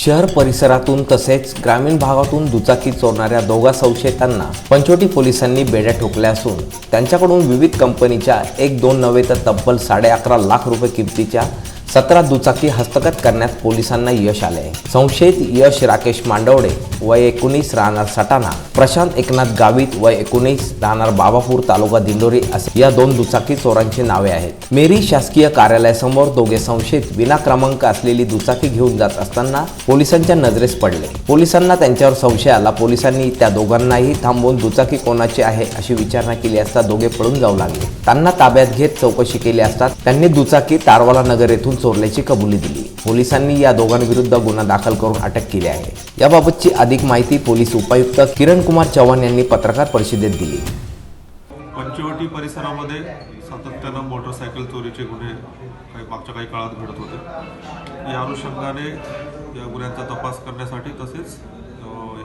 शहर परिसरातून तसेच ग्रामीण भागातून दुचाकी चोरणाऱ्या दोघा संशयितांना पंचवटी पोलिसांनी बेड्या ठोकल्या असून त्यांच्याकडून विविध कंपनीच्या एक दोन नव्हे तर तब्बल साडे अकरा लाख रुपये किमतीच्या सतरा दुचाकी हस्तगत करण्यात पोलिसांना यश आले आहे संशयित यश राकेश मांडवडे वय एकोणीस राहणार सटाणा. प्रशांत एकनाथ गावित वय एकोणीस राहणार बाबापूर तालुका दिंडोरी असे या दोन दुचाकी चोरांची नावे आहेत. मेरी शासकीय कार्यालयासमोर दोघे संशयित विना क्रमांक असलेली दुचाकी घेऊन जात असताना पोलिसांच्या नजरेस पडले. पोलिसांना त्यांच्यावर संशय आला. पोलिसांनी त्या दोघांनाही थांबवून दुचाकी कोणाची आहे अशी विचारणा केली असता दोघे पळून जाऊ लागले. त्यांना ताब्यात घेत चौकशी केली असता त्यांनी दुचाकी तारवाला नगर येथून चोरल्याची कबुली दिली. पोलिसांनी या दोघांविरुद्ध गुन्हा दाखल करून अटक केली आहे. याबाबतची अधिक माहिती पोलीस उपायुक्त किरण कुमार चव्हाण यांनी पत्रकार परिषदेत दिली. पंचवटी परिसरामध्ये सातत्यानं मोटरसायकल चोरीचे गुन्हे काही मागच्या काही काळात घडत होते. या अनुषंगाने या गुन्ह्यांचा तपास करण्यासाठी तसेच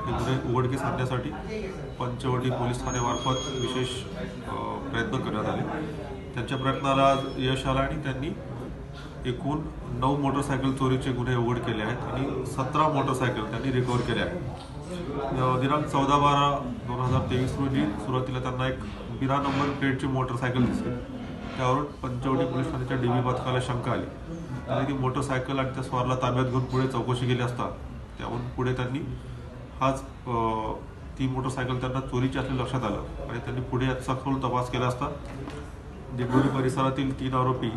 हे गुन्हे उघडकीस आणण्यासाठी पंचवटी पोलीस ठाण्यामार्फत विशेष प्रयत्न करण्यात आले. त्यांच्या प्रयत्नाला यश आलं आणि त्यांनी एकूण नऊ मोटरसायकल चोरीचे गुन्हे उघड केले आहेत आणि सतरा मोटरसायकल त्यांनी रिकवर केल्या आहेत. दिनांक चौदा बारा दोन हजार तेवीस रोजी सुरुवातीला त्यांना एक बिना नंबर प्लेटची मोटरसायकल दिसली. त्यावरून पंचवटी पोलीस ठाण्याच्या डीबी पथकाला शंका आली. त्यांनी ती मोटरसायकल आणि त्या स्वारला ताब्यात घेऊन पुढे चौकशी केली असता त्याहून पुढे त्यांनी हाच ती मोटरसायकल त्यांना चोरीची असल्याचं लक्षात आलं आणि त्यांनी पुढे सखोल तपास केला असता. दिंडोरी परिसरातील तीन आरोपी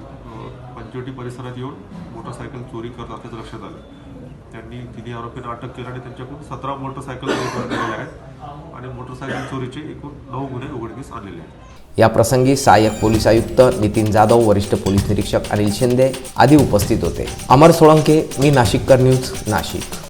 पंचवटी परिसरात येऊन मोटरसायकल चोरी करत असल्याचं लक्षात आलं. त्यांनी तिन्ही आरोपींना अटक केली आणि त्यांच्याकडून सतरा मोटरसायकल चोरी करण्यात आहेत आणि मोटरसायकल चोरीचे एकूण नऊ गुन्हे उघडकीस आलेले आहेत. या प्रसंगी सहाय्यक पोलीस आयुक्त नितीन जाधव वरिष्ठ पोलीस निरीक्षक अनिल शिंदे आदी उपस्थित होते. अमर सोळंके मी नाशिककर न्यूज नाशिक.